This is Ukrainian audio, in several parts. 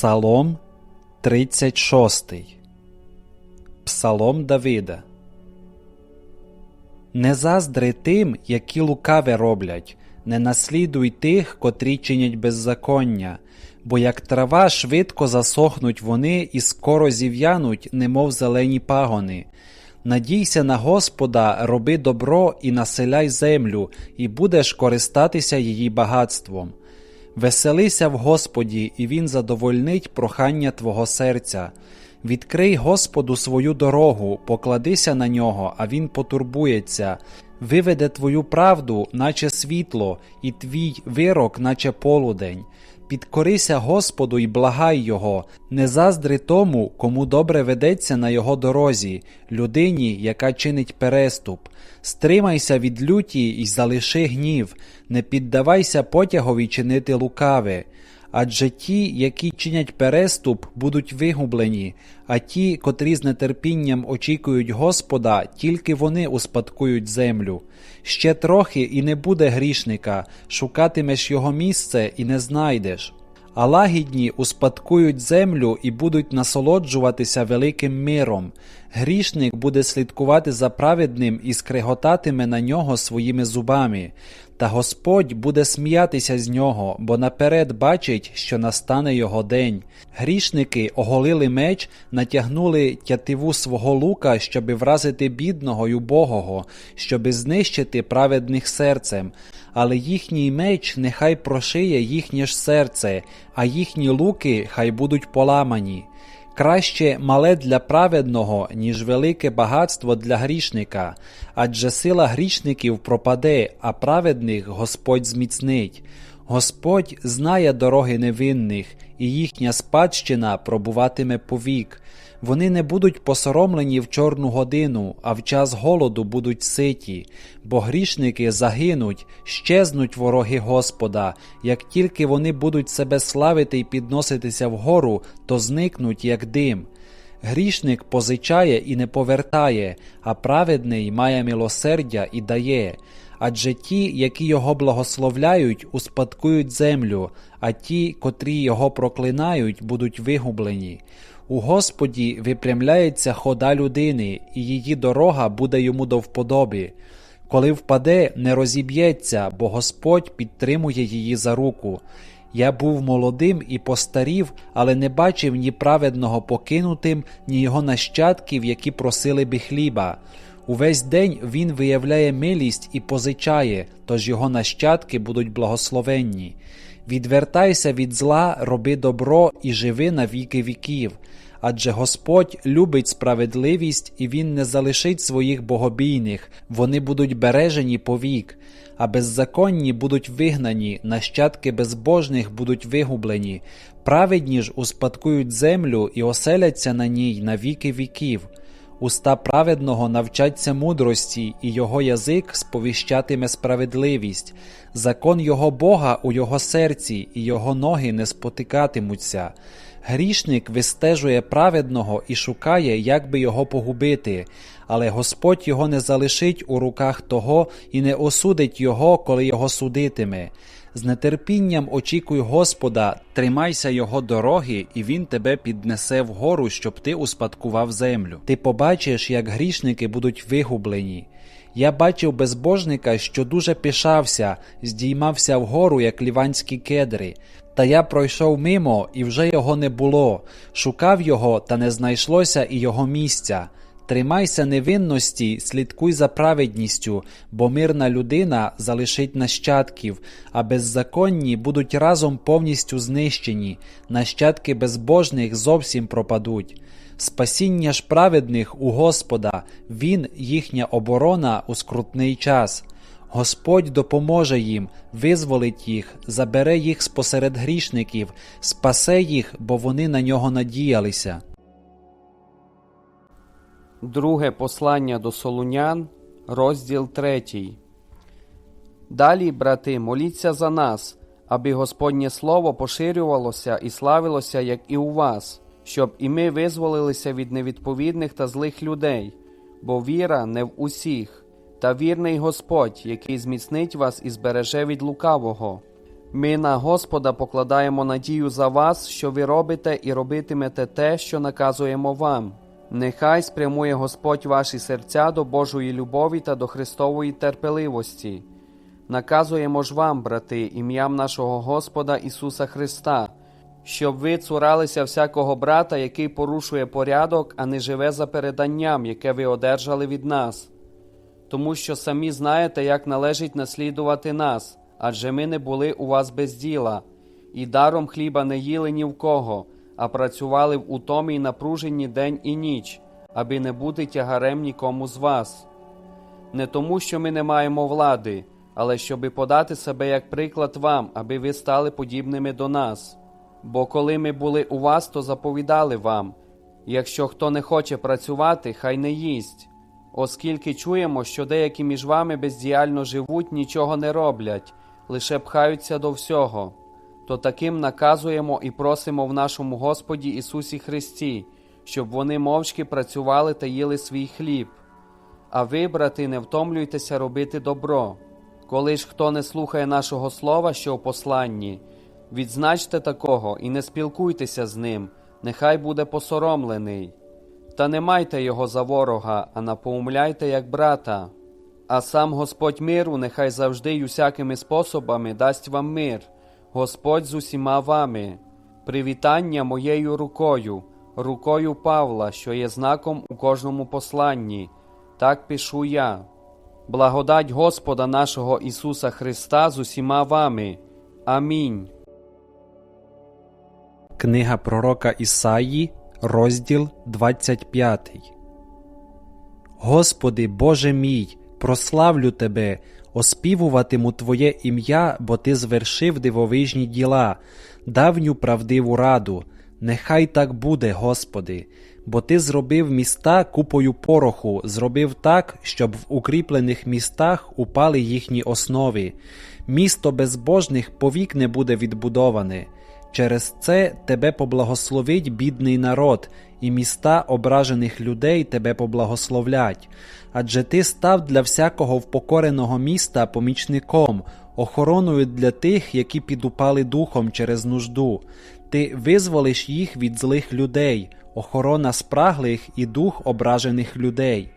Псалом 36. Псалом Давида. Не заздри тим, які лукаве роблять, не наслідуй тих, котрі чинять беззаконня, бо як трава швидко засохнуть вони і скоро зів'януть, немов зелені пагони. Надійся на Господа, роби добро і населяй землю, і будеш користатися її багатством. Веселися в Господі, і Він задовольнить прохання твого серця. Відкрий Господу свою дорогу, покладися на нього, а Він потурбується, виведе твою правду, наче світло, і твій вирок, наче полудень. Підкорися Господу і благай Його, не заздри тому, кому добре ведеться на його дорозі, людині, яка чинить переступ. Стримайся від люті і залиши гнів, не піддавайся потягові чинити лукаве. Адже ті, які чинять переступ, будуть вигублені, а ті, котрі з нетерпінням очікують Господа, тільки вони успадкують землю. Ще трохи і не буде грішника, шукатимеш його місце і не знайдеш. А лагідні успадкують землю і будуть насолоджуватися великим миром. Грішник буде слідкувати за праведним і скреготатиме на нього своїми зубами. Та Господь буде сміятися з нього, бо наперед бачить, що настане його день. Грішники оголили меч, натягнули тятиву свого лука, щоби вразити бідного й убогого, щоби знищити праведних серцем. Але їхній меч нехай прошиє їхнє ж серце, а їхні луки хай будуть поламані. Краще мале для праведного, ніж велике багатство для грішника, адже сила грішників пропаде, а праведних Господь зміцнить. Господь знає дороги невинних, і їхня спадщина пробуватиме повік. Вони не будуть посоромлені в чорну годину, а в час голоду будуть ситі, бо грішники загинуть, щезнуть вороги Господа, як тільки вони будуть себе славити і підноситися вгору, то зникнуть, як дим. Грішник позичає і не повертає, а праведний має милосердя і дає. Адже ті, які його благословляють, успадкують землю, а ті, котрі його проклинають, будуть вигублені. У Господі випрямляється хода людини, і її дорога буде йому до вподоби. Коли впаде, не розіб'ється, бо Господь підтримує її за руку. Я був молодим і постарів, але не бачив ні праведного покинутим, ні його нащадків, які просили би хліба. Увесь день він виявляє милість і позичає, тож його нащадки будуть благословенні. Відвертайся від зла, роби добро і живи на віки віків. Адже Господь любить справедливість і Він не залишить своїх богобійних, вони будуть бережені повік, а беззаконні будуть вигнані, нащадки безбожних будуть вигублені, праведні ж успадкують землю і оселяться на ній на віки віків. Уста праведного навчаться мудрості, і його язик сповіщатиме справедливість, закон його Бога у його серці, і його ноги не спотикатимуться. Грішник вистежує праведного і шукає, як би його погубити, але Господь його не залишить у руках того і не осудить його, коли його судитиме. З нетерпінням очікуй Господа, тримайся Його дороги, і Він тебе піднесе вгору, щоб ти успадкував землю. Ти побачиш, як грішники будуть вигублені. Я бачив безбожника, що дуже пишався, здіймався вгору, як ліванські кедри. Та я пройшов мимо, і вже його не було. Шукав його, та не знайшлося і його місця. Тримайся невинності, слідкуй за праведністю, бо мирна людина залишить нащадків, а беззаконні будуть разом повністю знищені, нащадки безбожних зовсім пропадуть. Спасіння ж праведних у Господа, Він їхня оборона у скрутний час. Господь допоможе їм, визволить їх, забере їх спосеред грішників, спасе їх, бо вони на нього надіялися. Друге послання до Солунян, розділ 3. Далі, брати, моліться за нас, аби Господнє Слово поширювалося і славилося, як і у вас, щоб і ми визволилися від невідповідних та злих людей, бо віра не в усіх, та вірний Господь, який зміцнить вас і збереже від лукавого. Ми на Господа покладаємо надію за вас, що ви робите і робитимете те, що наказуємо вам. Нехай спрямує Господь ваші серця до Божої любові та до Христової терпеливості. Наказуємо ж вам, брати, ім'ям нашого Господа Ісуса Христа, щоб ви цуралися всякого брата, який порушує порядок, а не живе за переданням, яке ви одержали від нас. Тому що самі знаєте, як належить наслідувати нас, адже ми не були у вас без діла, і даром хліба не їли ні в кого, а працювали в утомі й напруженні день і ніч, аби не бути тягарем нікому з вас. Не тому, що ми не маємо влади, але щоби подати себе як приклад вам, аби ви стали подібними до нас. Бо коли ми були у вас, то заповідали вам якщо хто не хоче працювати, хай не їсть. Оскільки чуємо, що деякі між вами бездіяльно живуть, нічого не роблять, лише пхаються до всього, то таким наказуємо і просимо в нашому Господі Ісусі Христі, щоб вони мовчки працювали та їли свій хліб. А ви, брати, не втомлюйтеся робити добро. Коли ж хто не слухає нашого слова, що в посланні, відзначте такого і не спілкуйтеся з ним, нехай буде посоромлений. Та не майте його за ворога, а напоумляйте як брата. А сам Господь миру нехай завжди й усякими способами дасть вам мир, Господь з усіма вами. Привітання моєю рукою, рукою Павла, що є знаком у кожному посланні. Так пишу я. Благодать Господа нашого Ісуса Христа з усіма вами. Амінь. Книга пророка Ісаї, розділ 25. Господи, Боже мій, прославлю Тебе, оспівуватиму Твоє ім'я, бо Ти звершив дивовижні діла, давню правдиву раду. Нехай так буде, Господи, бо Ти зробив міста купою пороху, зробив так, щоб в укріплених містах упали їхні основи. Місто безбожних повік не буде відбудоване. Через це тебе поблагословить бідний народ, і міста ображених людей тебе поблагословлять. Адже ти став для всякого впокореного міста помічником, охороною для тих, які підупали духом через нужду. Ти визволиш їх від злих людей, охорона спраглих і дух ображених людей.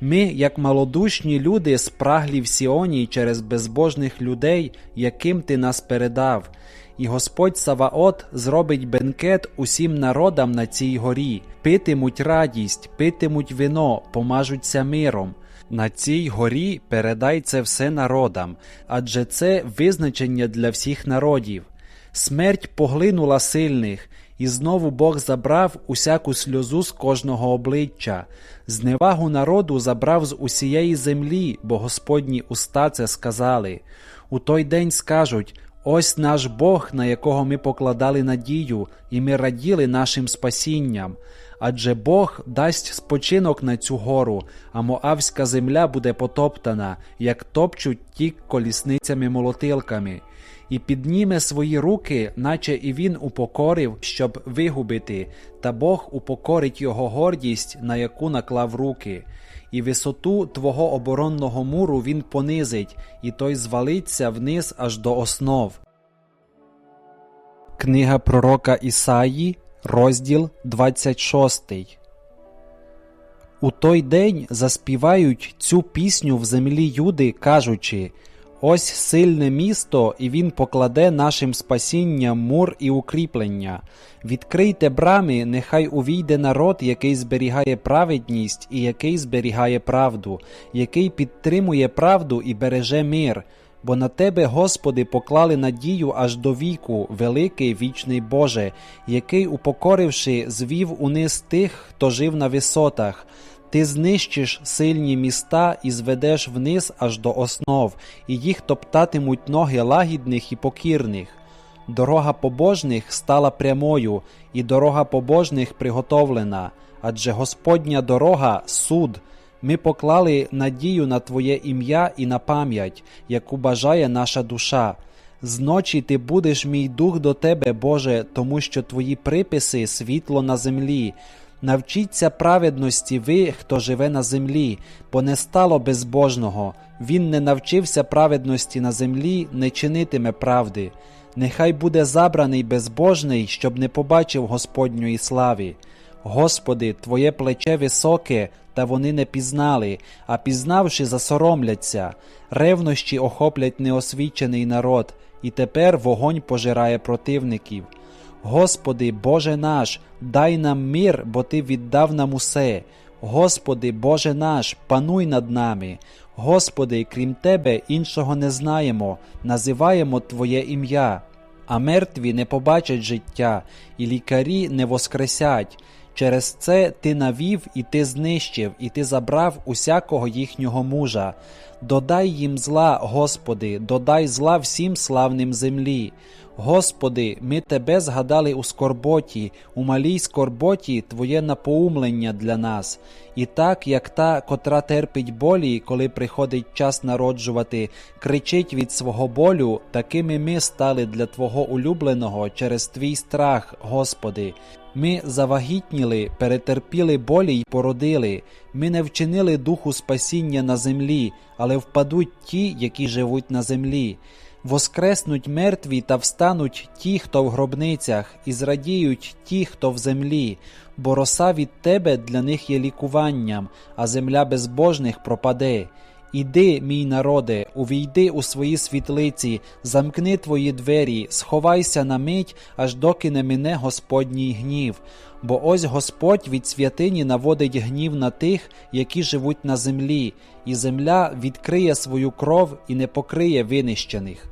Ми, як малодушні люди, спраглі в Сіоні через безбожних людей, яким ти нас передав. І Господь Саваот зробить бенкет усім народам на цій горі, питимуть радість, питимуть вино, помажуться миром. На цій горі передай це все народам, адже це визначення для всіх народів. Смерть поглинула сильних, і знову Бог забрав усяку сльозу з кожного обличчя, зневагу народу забрав з усієї землі, бо Господні уста це сказали. У той день скажуть Ось наш Бог, на якого ми покладали надію, і ми раділи нашим спасінням. Адже Бог дасть спочинок на цю гору, а Моавська земля буде потоптана, як топчуть ті колісницями молотилками, і підніме свої руки, наче і він упокорив, щоб вигубити, та Бог упокорить його гордість, на яку наклав руки. І висоту твого оборонного муру він понизить, і той звалиться вниз аж до основ. Книга пророка Ісаї, розділ 26. У той день заспівають цю пісню в землі Юди, кажучи Ось сильне місто, і він покладе нашим спасінням мур і укріплення. Відкрийте брами, нехай увійде народ, який зберігає праведність і який зберігає правду, який підтримує правду і береже мир. Бо на тебе, Господи, поклали надію аж до віку, великий вічний Боже, який, упокоривши, звів униз тих, хто жив на висотах. Ти знищиш сильні міста і зведеш вниз аж до основ, і їх топтатимуть ноги лагідних і покірних. Дорога побожних стала прямою, і дорога побожних приготовлена, адже Господня дорога суд. Ми поклали надію на Твоє ім'я і на пам'ять, яку бажає наша душа. Зночі ти будеш мій дух до тебе, Боже, тому що Твої приписи світло на землі. Навчіться праведності ви, хто живе на землі, бо не стало безбожного. Він не навчився праведності на землі, не чинитиме правди. Нехай буде забраний безбожний, щоб не побачив Господньої слави. Господи, Твоє плече високе, та вони не пізнали, а пізнавши, засоромляться. Ревнощі охоплять неосвічений народ, і тепер вогонь пожирає противників. Господи, Боже наш, дай нам мир, бо Ти віддав нам усе. Господи, Боже наш, пануй над нами. Господи, крім Тебе іншого не знаємо, називаємо Твоє ім'я. А мертві не побачать життя, і лікарі не воскресять. Через це ти навів і ти знищив, і ти забрав усякого їхнього мужа. Додай їм зла, Господи, додай зла всім славним землі. Господи, ми Тебе згадали у скорботі, у малій скорботі Твоє напоумлення для нас. І так, як та, котра терпить болі, коли приходить час народжувати, кричить від свого болю, такими ми стали для Твого улюбленого через Твій страх, Господи. Ми завагітніли, перетерпіли болі й породили. Ми не вчинили духу спасіння на землі, але впадуть ті, які живуть на землі. Воскреснуть мертві та встануть ті, хто в гробницях, і зрадіють ті, хто в землі, бо роса від тебе для них є лікуванням, а земля безбожних пропаде. Іди, мій народе, увійди у свої світлиці, замкни твої двері, сховайся на мить, аж доки не мине Господній гнів. Бо ось Господь від святині наводить гнів на тих, які живуть на землі, і земля відкриє свою кров і не покриє винищених.